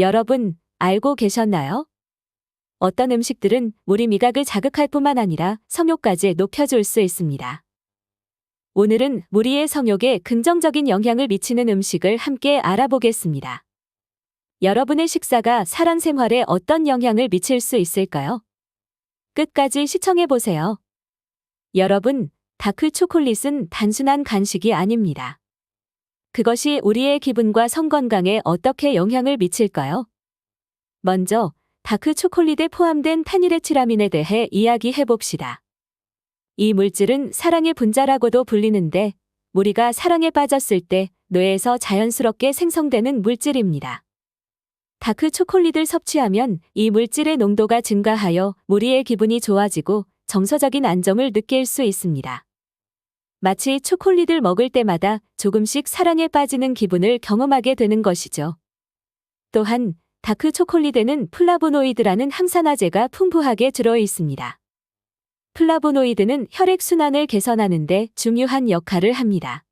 여러분, 알고 계셨나요? 어떤 음식들은 우리 미각을 자극할 뿐만 아니라 성욕까지 높여줄 수 있습니다. 오늘은 우리의 성욕에 긍정적인 영향을 미치는 음식을 함께 알아보겠습니다. 여러분의 식사가 사람 생활에 어떤 영향을 미칠 수 있을까요? 끝까지 시청해보세요. 여러분, 다크 초콜릿은 단순한 간식이 아닙니다. 그것이 우리의 기분과 성 건강에 어떻게 영향을 미칠까요? 먼저, 다크 초콜릿에 포함된 타니레티라민에 대해 이야기해 봅시다. 이 물질은 사랑의 분자라고도 불리는데, 우리가 사랑에 빠졌을 때 뇌에서 자연스럽게 생성되는 물질입니다. 다크 초콜릿을 섭취하면 이 물질의 농도가 증가하여 우리의 기분이 좋아지고 정서적인 안정을 느낄 수 있습니다. 마치 초콜릿을 먹을 때마다 조금씩 사랑에 빠지는 기분을 경험하게 되는 것이죠. 또한 다크 초콜릿에는 플라보노이드라는 항산화제가 풍부하게 들어 있습니다. 플라보노이드는 혈액순환을 개선하는데 중요한 역할을 합니다.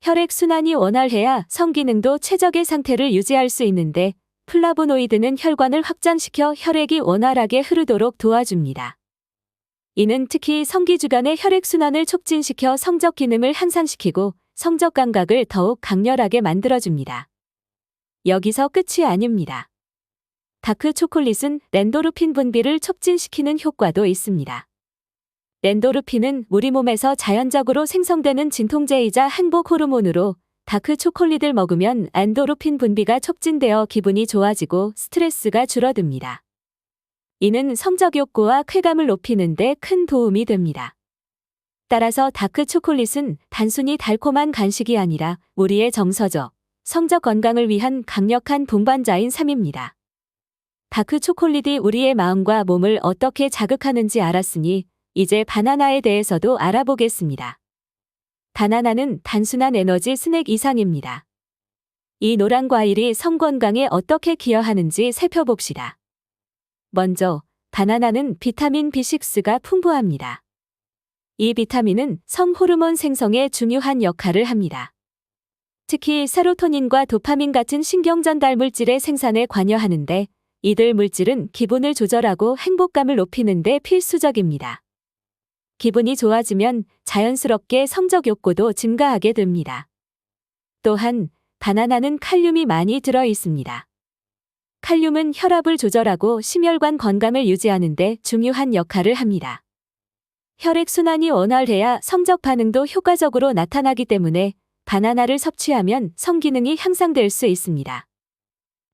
혈액순환이 원활해야 성기능도 최적의 상태를 유지할 수 있는데 플라보노이드는 혈관을 확장시켜 혈액이 원활하게 흐르도록 도와줍니다. 이는 특히 성기 주간의 혈액순환을 촉진시켜 성적 기능을 향상시키고 성적 감각을 더욱 강렬하게 만들어줍니다. 여기서 끝이 아닙니다. 다크 초콜릿은 렌도르핀 분비를 촉진시키는 효과도 있습니다. 렌도르핀은 우리 몸에서 자연적으로 생성되는 진통제이자 행복 호르몬으로 다크 초콜릿을 먹으면 엔도르핀 분비가 촉진되어 기분이 좋아지고 스트레스가 줄어듭니다. 이는 성적 욕구와 쾌감을 높이는 데 큰 도움이 됩니다. 따라서 다크 초콜릿은 단순히 달콤한 간식이 아니라 우리의 정서적, 성적 건강을 위한 강력한 동반자인 삶입니다. 다크 초콜릿이 우리의 마음과 몸을 어떻게 자극하는지 알았으니 이제 바나나에 대해서도 알아보겠습니다. 바나나는 단순한 에너지 스낵 이상입니다. 이 노란 과일이 성 건강에 어떻게 기여하는지 살펴봅시다. 먼저, 바나나는 비타민 B6가 풍부합니다. 이 비타민은 성 호르몬 생성에 중요한 역할을 합니다. 특히 세로토닌과 도파민 같은 신경 전달 물질의 생산에 관여하는데 이들 물질은 기분을 조절하고 행복감을 높이는 데 필수적입니다. 기분이 좋아지면 자연스럽게 성적 욕구도 증가하게 됩니다. 또한 바나나는 칼륨이 많이 들어 있습니다. 칼륨은 혈압을 조절하고 심혈관 건강을 유지하는 데 중요한 역할을 합니다. 혈액순환이 원활해야 성적 반응도 효과적으로 나타나기 때문에 바나나를 섭취하면 성기능이 향상될 수 있습니다.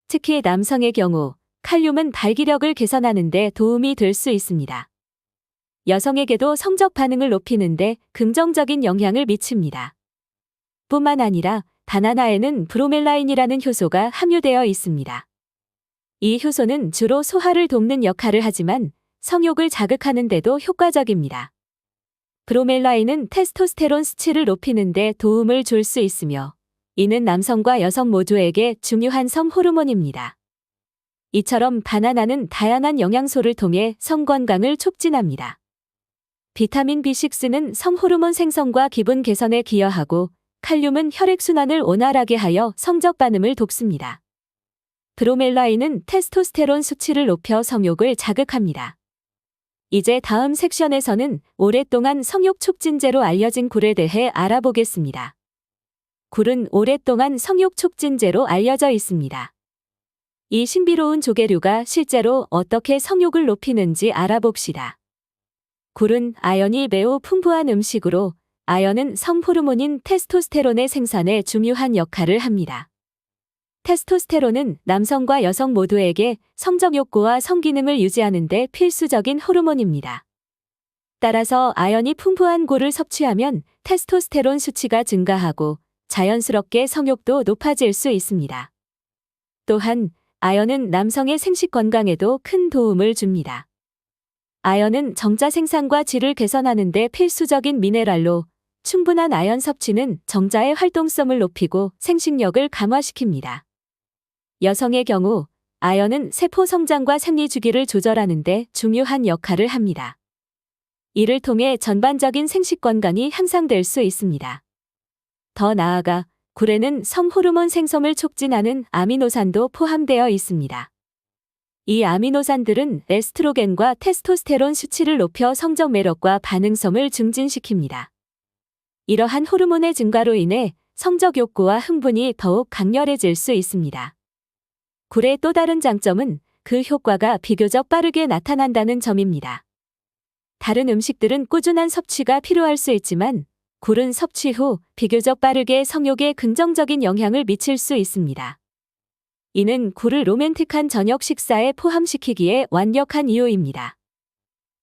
특히 남성의 경우 칼륨은 발기력을 개선하는 데 도움이 될 수 있습니다. 여성에게도 성적 반응을 높이는데 긍정적인 영향을 미칩니다. 뿐만 아니라 바나나에는 브로멜라인이라는 효소가 함유되어 있습니다. 이 효소는 주로 소화를 돕는 역할을 하지만 성욕을 자극하는 데도 효과적입니다. 브로멜라인은 테스토스테론 수치를 높이는 데 도움을 줄 수 있으며 이는 남성과 여성 모두에게 중요한 성 호르몬입니다. 이처럼 바나나는 다양한 영양소를 통해 성 건강을 촉진합니다. 비타민 B6는 성 호르몬 생성과 기분 개선에 기여하고 칼륨은 혈액순환을 원활하게 하여 성적 반응을 돕습니다. 브로멜라인은 테스토스테론 수치를 높여 성욕을 자극합니다. 이제 다음 섹션에서는 오랫동안 성욕 촉진제로 알려진 굴에 대해 알아보겠습니다. 굴은 오랫동안 성욕 촉진제로 알려져 있습니다. 이 신비로운 조개류가 실제로 어떻게 성욕을 높이는지 알아봅시다. 굴은 아연이 매우 풍부한 음식으로 아연은 성호르몬인 테스토스테론의 생산에 중요한 역할을 합니다. 테스토스테론은 남성과 여성 모두에게 성적 욕구와 성기능을 유지하는 데 필수적인 호르몬입니다. 따라서 아연이 풍부한 굴을 섭취하면 테스토스테론 수치가 증가하고 자연스럽게 성욕도 높아질 수 있습니다. 또한 아연은 남성의 생식 건강에도 큰 도움을 줍니다. 아연은 정자 생산과 질을 개선하는 데 필수적인 미네랄로 충분한 아연 섭취는 정자의 활동성을 높이고 생식력을 강화시킵니다. 여성의 경우 아연은 세포 성장과 생리 주기를 조절하는 데 중요한 역할을 합니다. 이를 통해 전반적인 생식 건강이 향상될 수 있습니다. 더 나아가 굴에는 성호르몬 생성을 촉진하는 아미노산도 포함되어 있습니다. 이 아미노산들은 에스트로겐과 테스토스테론 수치를 높여 성적 매력과 반응성을 증진시킵니다. 이러한 호르몬의 증가로 인해 성적 욕구와 흥분이 더욱 강렬해질 수 있습니다. 굴의 또 다른 장점은 그 효과가 비교적 빠르게 나타난다는 점입니다. 다른 음식들은 꾸준한 섭취가 필요할 수 있지만 굴은 섭취 후 비교적 빠르게 성욕에 긍정적인 영향을 미칠 수 있습니다. 이는 굴을 로맨틱한 저녁 식사에 포함시키기에 완벽한 이유입니다.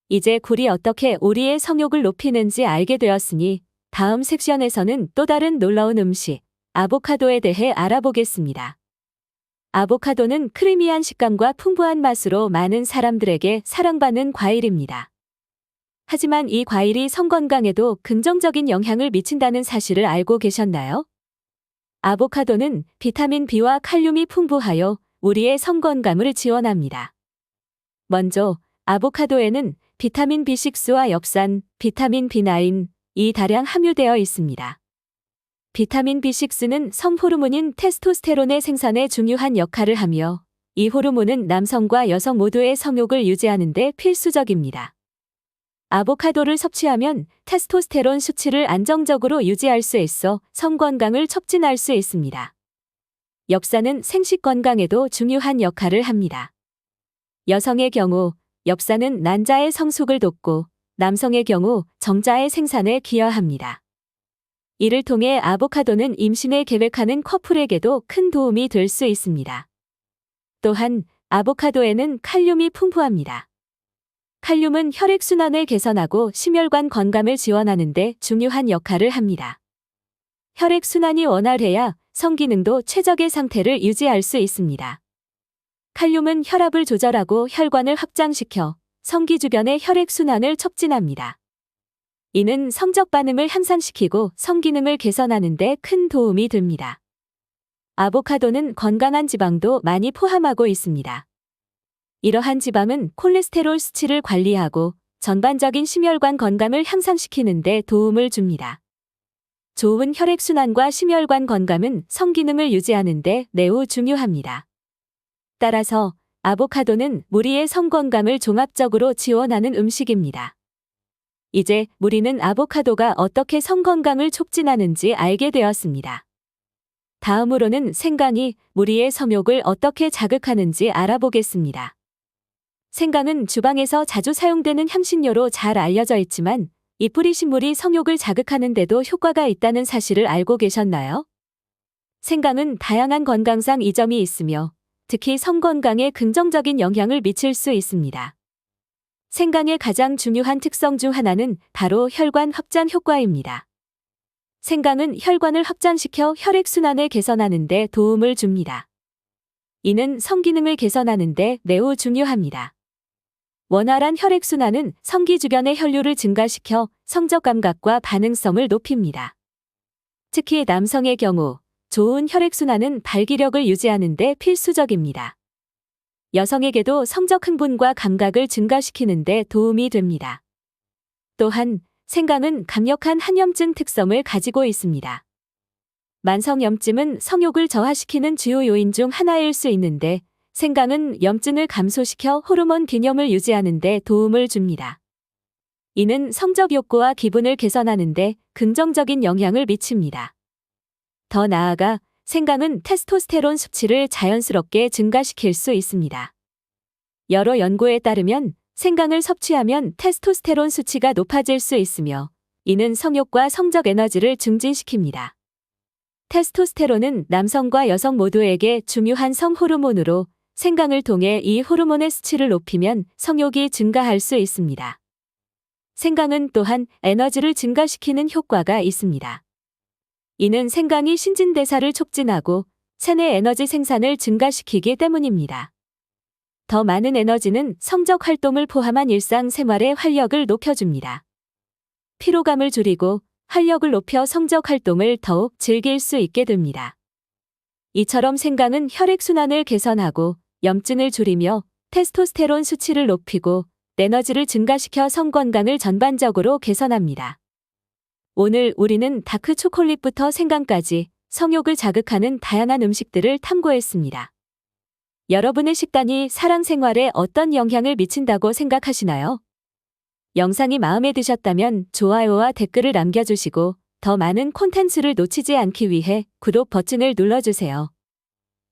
이제 굴이 어떻게 우리의 성욕을 높이는지 알게 되었으니 다음 섹션에서는 또 다른 놀라운 음식, 아보카도에 대해 알아보겠습니다. 아보카도는 크리미한 식감과 풍부한 맛으로 많은 사람들에게 사랑받는 과일입니다. 하지만 이 과일이 성 건강에도 긍정적인 영향을 미친다는 사실을 알고 계셨나요? 아보카도는 비타민 B와 칼륨이 풍부하여 우리의 성 건강을 지원합니다. 먼저 아보카도에는 비타민 B6와 엽산, 비타민 B9, 이 다량 함유되어 있습니다. 비타민 B6는 성 호르몬인 테스토스테론의 생산에 중요한 역할을 하며 이 호르몬은 남성과 여성 모두의 성욕을 유지하는 데 필수적입니다. 아보카도를 섭취하면 테스토스테론 수치를 안정적으로 유지할 수 있어 성 건강을 촉진할 수 있습니다. 엽산은 생식 건강에도 중요한 역할을 합니다. 여성의 경우 엽산은 난자의 성숙을 돕고 남성의 경우 정자의 생산에 기여합니다. 이를 통해 아보카도는 임신을 계획하는 커플에게도 큰 도움이 될 수 있습니다. 또한 아보카도에는 칼륨이 풍부합니다. 칼륨은 혈액순환을 개선하고 심혈관 건강을 지원하는 데 중요한 역할을 합니다. 혈액순환이 원활해야 성기능도 최적의 상태를 유지할 수 있습니다. 칼륨은 혈압을 조절하고 혈관을 확장시켜 성기 주변의 혈액순환을 촉진합니다. 이는 성적 반응을 향상시키고 성기능을 개선하는 데 큰 도움이 됩니다. 아보카도는 건강한 지방도 많이 포함하고 있습니다. 이러한 지방은 콜레스테롤 수치를 관리하고 전반적인 심혈관 건강을 향상시키는 데 도움을 줍니다. 좋은 혈액순환과 심혈관 건강은 성기능을 유지하는 데 매우 중요합니다. 따라서 아보카도는 무리의 성건강을 종합적으로 지원하는 음식입니다. 이제 무리는 아보카도가 어떻게 성건강을 촉진하는지 알게 되었습니다. 다음으로는 생강이 무리의 성욕을 어떻게 자극하는지 알아보겠습니다. 생강은 주방에서 자주 사용되는 향신료로 잘 알려져 있지만 이 뿌리 식물이 성욕을 자극하는 데도 효과가 있다는 사실을 알고 계셨나요? 생강은 다양한 건강상 이점이 있으며 특히 성건강에 긍정적인 영향을 미칠 수 있습니다. 생강의 가장 중요한 특성 중 하나는 바로 혈관 확장 효과입니다. 생강은 혈관을 확장시켜 혈액순환을 개선하는 데 도움을 줍니다. 이는 성기능을 개선하는 데 매우 중요합니다. 원활한 혈액순환은 성기 주변의 혈류를 증가시켜 성적 감각과 반응성을 높입니다. 특히 남성의 경우 좋은 혈액순환은 발기력을 유지하는 데 필수적입니다. 여성에게도 성적 흥분과 감각을 증가시키는 데 도움이 됩니다. 또한 생강은 강력한 한염증 특성을 가지고 있습니다. 만성염증은 성욕을 저하시키는 주요 요인 중 하나일 수 있는데 생강은 염증을 감소시켜 호르몬 균형을 유지하는 데 도움을 줍니다. 이는 성적 욕구와 기분을 개선하는 데 긍정적인 영향을 미칩니다. 더 나아가 생강은 테스토스테론 수치를 자연스럽게 증가시킬 수 있습니다. 여러 연구에 따르면 생강을 섭취하면 테스토스테론 수치가 높아질 수 있으며 이는 성욕과 성적 에너지를 증진시킵니다. 테스토스테론은 남성과 여성 모두에게 중요한 성 호르몬으로 생강을 통해 이 호르몬의 수치를 높이면 성욕이 증가할 수 있습니다. 생강은 또한 에너지를 증가시키는 효과가 있습니다. 이는 생강이 신진대사를 촉진하고 체내 에너지 생산을 증가시키기 때문입니다. 더 많은 에너지는 성적 활동을 포함한 일상 생활의 활력을 높여줍니다. 피로감을 줄이고 활력을 높여 성적 활동을 더욱 즐길 수 있게 됩니다. 이처럼 생강은 혈액순환을 개선하고 염증을 줄이며 테스토스테론 수치를 높이고 에너지를 증가시켜 성 건강을 전반적으로 개선합니다. 오늘 우리는 다크 초콜릿부터 생강까지 성욕을 자극하는 다양한 음식들을 탐구했습니다. 여러분의 식단이 사랑 생활에 어떤 영향을 미친다고 생각하시나요? 영상이 마음에 드셨다면 좋아요와 댓글을 남겨주시고 더 많은 콘텐츠를 놓치지 않기 위해 구독 버튼을 눌러주세요.